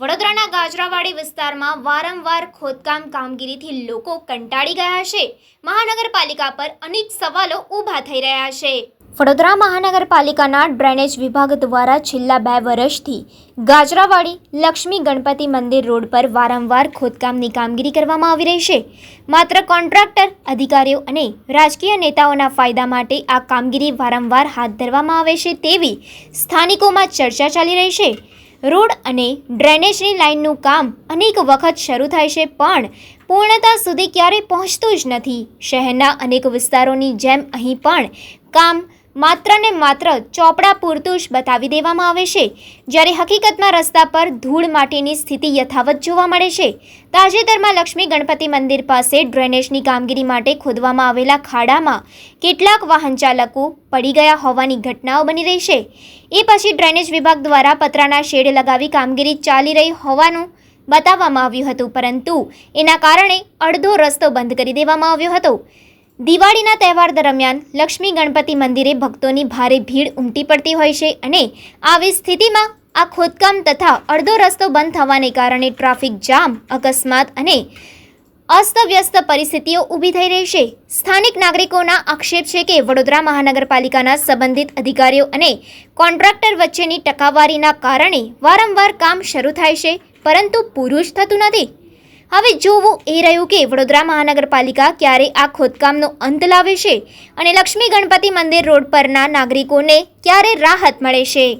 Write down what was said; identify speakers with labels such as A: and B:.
A: વડોદરાના ગાજરાવાડી વિસ્તારમાં વારંવાર ખોદકામ કામગીરીથી લોકો કંટાળી ગયા છે. મહાનગરપાલિકા પર અનેક સવાલો ઊભા થઈ રહ્યા છે. વડોદરા મહાનગરપાલિકાના ડ્રેનેજ વિભાગ દ્વારા છેલ્લા બે વર્ષથી ગાજરાવાડી લક્ષ્મી ગણપતિ મંદિર રોડ પર વારંવાર ખોદકામની કામગીરી કરવામાં આવી રહી છે. માત્ર કોન્ટ્રાક્ટર, અધિકારીઓ અને રાજકીય નેતાઓના ફાયદા માટે આ કામગીરી વારંવાર હાથ ધરવામાં આવે છે તેવી સ્થાનિકોમાં ચર્ચા ચાલી રહી છે. રોડ અને ડ્રેનેજની લાઇનનું કામ અનેક વખત શરૂ થાય છે, પણ પૂર્ણતા સુધી ક્યારેય પહોંચતું જ નથી. શહેરના અનેક વિસ્તારોની જેમ અહીં પણ કામ માત્ર ને માત્ર ચોપડા પૂરતું જ બતાવી દેવામાં આવે છે. જ્યારે હકીકતમાં રસ્તા પર ધૂળ માટીની સ્થિતિ યથાવત જોવા મળે છે. તાજેતરમાં લક્ષ્મી ગણપતિ મંદિર પાસે ડ્રેનેજની કામગીરી માટે ખોદવામાં આવેલા ખાડામાં કેટલાક વાહન ચાલકો પડી ગયા હોવાની ઘટનાઓ બની રહી છે. એ પછી ડ્રેનેજ વિભાગ દ્વારા પતરાના શેડ લગાવી કામગીરી ચાલી રહી હોવાનું બતાવવામાં આવ્યું હતું, પરંતુ એના કારણે અડધો રસ્તો બંધ કરી દેવામાં આવ્યો હતો. દિવાળીના તહેવાર દરમિયાન લક્ષ્મી ગણપતિ મંદિરે ભક્તોની ભારે ભીડ ઉમટી પડતી હોય છે અને આવી સ્થિતિમાં આ ખોદકામ તથા અડધો રસ્તો બંધ થવાને કારણે ટ્રાફિક જામ, અકસ્માત અને અસ્તવ્યસ્ત પરિસ્થિતિઓ ઊભી થઈ રહી છે. સ્થાનિક નાગરિકોના આક્ષેપ છે કે વડોદરા મહાનગરપાલિકાના સંબંધિત અધિકારીઓ અને કોન્ટ્રાક્ટર વચ્ચેની ટકાવારીના કારણે વારંવાર કામ શરૂ થાય છે, પરંતુ પૂરું જ થતું નથી. હવે જોવું એ રહ્યું કે વડોદરા મહાનગરપાલિકા ક્યારે આ ખોદકામનો અંત લાવે છે અને લક્ષ્મી ગણપતિ મંદિર રોડ પરના નાગરિકોને ક્યારે રાહત મળે છે.